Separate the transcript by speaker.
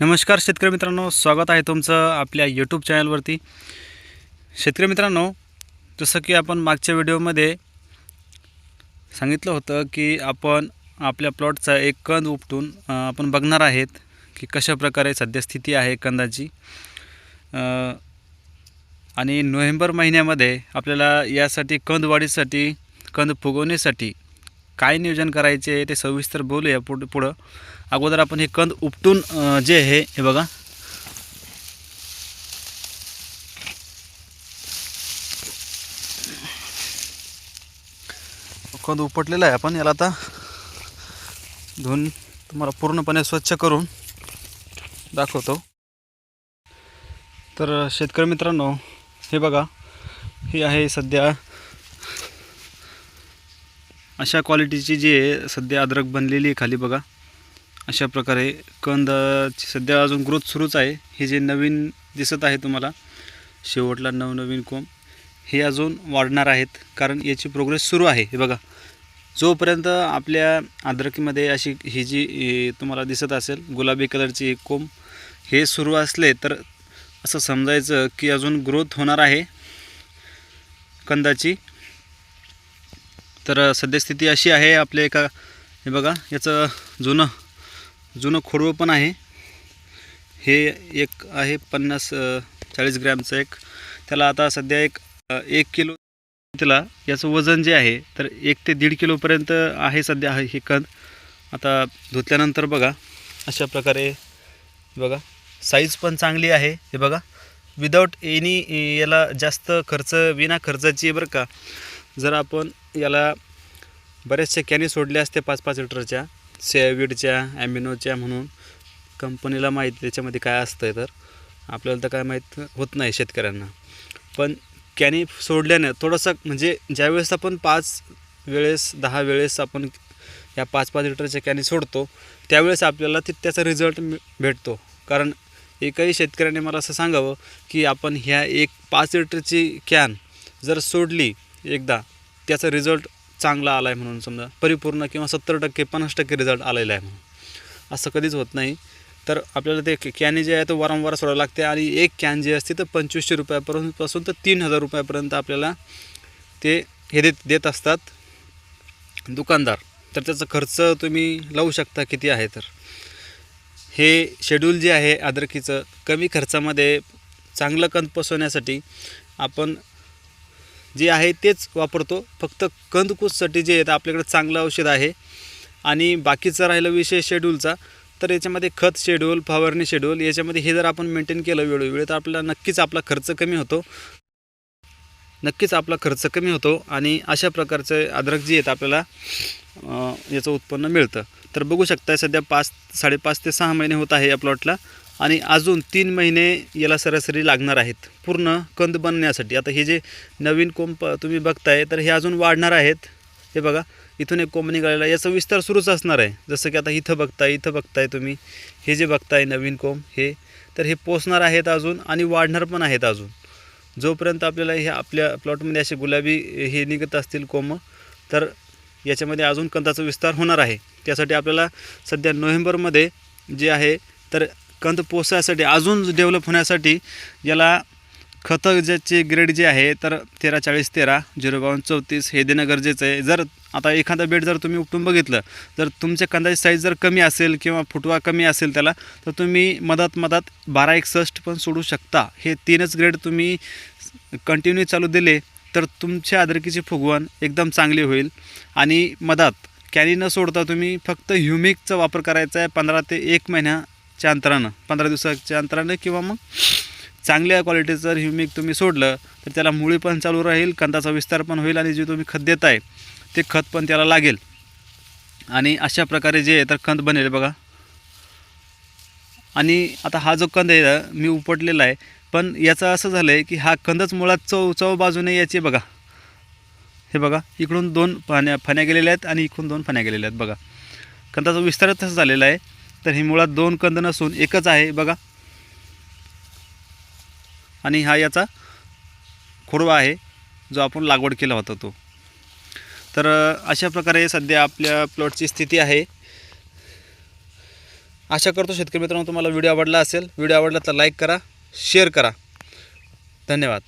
Speaker 1: नमस्कार शेतकरी मित्रांनो स्वागत आहे तुमचं आपल्या यूट्यूब चॅनलवरती. शेतकरी मित्रांनो जसं की आपण मागच्या व्हिडिओमध्ये सांगितलं होतं की आपण आपल्या प्लॉटचा एक कंद उपटून आपण बघणार आहेत की कशा प्रकारे सध्या स्थिती आहे कंदाची. आणि नोव्हेंबर महिन्यामध्ये आपल्याला यासाठी कंद वाढीसाठी कंद फुगवण्यासाठी काय नियोजन करायचे ते सविस्तर बोलूया पुढं पुढं. अगोदर आपण हे कंद उपटून जे आहे हे बघा. कंद उपटलेला आहे आपण. याला आता धुवून तुम्हाला पूर्णपणे स्वच्छ करून दाखवतो. तर शेतकरी मित्रांनो हे बघा. ही आहे सध्या अशा क्वालिटीची जी आहे सध्या अद्रक बनलेली आहे खाली बघा. अशा प्रकारे कंदाची सध्या अजून ग्रोथ सुरूच आहे. हे जे नवीन दिसत आहे तुम्हाला शेवटला नवनवीन कोंब हे अजून वाढणार आहेत. कारण याची प्रोग्रेस सुरू आहे. हे बघा. जोपर्यंत आपल्या अद्रकीमध्ये अशी ही जी तुम्हाला दिसत असेल गुलाबी कलरची कोंब हे सुरू असले तर असं समजायचं की अजून ग्रोथ होणार आहे. कंदाची. तर सद्यस्थिती अशी आहे आपल्या एका हे बघा याचं जुनं जुनं खोडवं पण आहे. हे एक आहे पन्नास चाळीस ग्रॅमचं एक. त्याला आता सध्या एक एक किलो त्याला याचं वजन जे आहे तर एक ते दीड किलोपर्यंत आहे सध्या हे कंद आता धुतल्यानंतर बघा अशा प्रकारे बघा साईज पण चांगली आहे. हे बघा विदाऊट एनी याला जास्त खर्च विना खर्चाची बरं का. जर आपण याला बरेचसे कॅनी सोडले असते पाच पाच लिटरच्या सेविडच्या ॲमिनोच्या म्हणून कंपनीला माहीत त्याच्यामध्ये काय असतं तर. आपल्याला तर काय माहीत होत नाही शेतकऱ्यांना. पण कॅनी सोडल्यानं थोडंसं म्हणजे ज्यावेळेस आपण पाच वेळेस दहा वेळेस आपण या पाच पाच लिटरच्या कॅनी सोडतो त्यावेळेस आपल्याला ते त्याचा रिझल्ट भेटतो. कारण एकही शेतकऱ्याने मला असं सांगावं की आपण ह्या एक पाच लिटरची कॅन जर सोडली एकदा त्याचा रिझल्ट चांगला आला आहे म्हणून समजा परिपूर्ण किंवा सत्तर टक्के पन्नास टक्के रिझल्ट आलेला आहे म्हणून. असं कधीच होत नाही. तर आपल्याला ते कॅनी जे आहे तो वारंवार सोडावं लागते आणि एक कॅन जी असते तर पंचवीसशे रुपयापर्यंत पासून तर तीन हजार रुपयापर्यंत आपल्याला ते हे देत देत असतात दुकानदार. तर त्याचा खर्च तुम्ही लावू शकता किती आहे तर. हे शेड्यूल जे आहे अद्रकीचं कमी खर्चामध्ये चांगलं कंद पसवण्यासाठी आपण जे आहे तेच वापरतो. फक्त कंदकूससाठी जे आहे आपल्याकडे चांगलं औषध आहे. आणि बाकीचा राहिला विषय शेड्यूलचा तर याच्यामध्ये खत शेड्यूल फवारणी शेड्यूल याच्यामध्ये हे जर आपण मेंटेन केलं वेळोवेळी तर आपल्याला नक्कीच आपला खर्च कमी होतो. नक्कीच आपला खर्च कमी होतो आणि अशा प्रकारचे अद्रक जे आहेत आपल्याला याचं उत्पन्न मिळतं. तर बघू शकता सध्या पाच साडेपाच ते सहा महिने होत आहे या प्लॉटला आणि अजून तीन महिने याला सरासरी लागणार आहेत. पूर्ण कंद बनण्यासाठी. आता हे जे नवीन कोंब तुम्ही बघताय तर हे अजून वाढणार आहेत. हे बघा इथून एक कोंब निघालेला याचा विस्तार सुरूच असणार आहे. जसं की आता इथं बघताय इथं बघताय तुम्ही. हे जे बघताय नवीन कोंब हे तर हे पोचणार आहेत अजून आणि वाढणार पण आहेत अजून. जोपर्यंत आपल्याला हे आपल्या प्लॉटमध्ये असे गुलाबी हे निघत असतील कोंब तर याच्यामध्ये अजून कंदाचा विस्तार होणार आहे. त्यासाठी आपल्याला सध्या नोव्हेंबरमध्ये जे आहे तर कंद पोसायसाठी अजून डेव्हलप होण्यासाठी याला खतं ज्याचे ग्रेड जे आहे तर तेरा चाळीस तेरा झिरो बावन्न चौतीस हे देणं गरजेचं आहे. जर आता एखादा बेड जर तुम्ही उपटून बघितलं जर तुमच्या कंदाची साईज जर कमी असेल किंवा फुटवा कमी असेल त्याला तर तुम्ही मधात मधात बारा एकसष्ट पण सोडू शकता. हे तीनच ग्रेड तुम्ही कंटिन्यू चालू दिले तर तुमच्या अद्रकीची फुगवण एकदम चांगली होईल. आणि मधात कॅनी न सोडता तुम्ही फक्त ह्युमिकचा वापर करायचा आहे पंधरा ते एक महिना च्या अंतरानं पंधरा दिवसाच्या अंतरानं किंवा मग चांगल्या क्वालिटीचं जर ह्युमिक तुम्ही सोडलं तर त्याला मुळी पण चालू राहील कंदाचा विस्तार पण होईल आणि जे तुम्ही खत देत आहे ते खत पण त्याला लागेल. आणि अशा प्रकारे जे आहे तर कंद बनेल बघा. आणि आता हा जो कंद आहे मी उपटलेला आहे पण याचं असं झालं आहे की हा कंदच मुळात चव चव बाजूने याची बघा. हे बघा इकडून दोन फण्या फण्या गेलेल्या आहेत आणि इकडून दोन फण्या गेलेल्या आहेत बघा. कंदाचा विस्तारच तसा झालेला आहे. तर ही मुळात दोन कंद नसून एकच आहे बघा. आणि हा याचा खोडवा आहे जो आपण लागवड केला होता तो. तर अशा प्रकारे सध्या आपल्या प्लॉटची स्थिती आहे. आशा करतो शेतकरी मित्रांनो तुम्हाला व्हिडिओ आवडला असेल व्हिडिओ आवडला तर लाईक करा शेअर करा. धन्यवाद.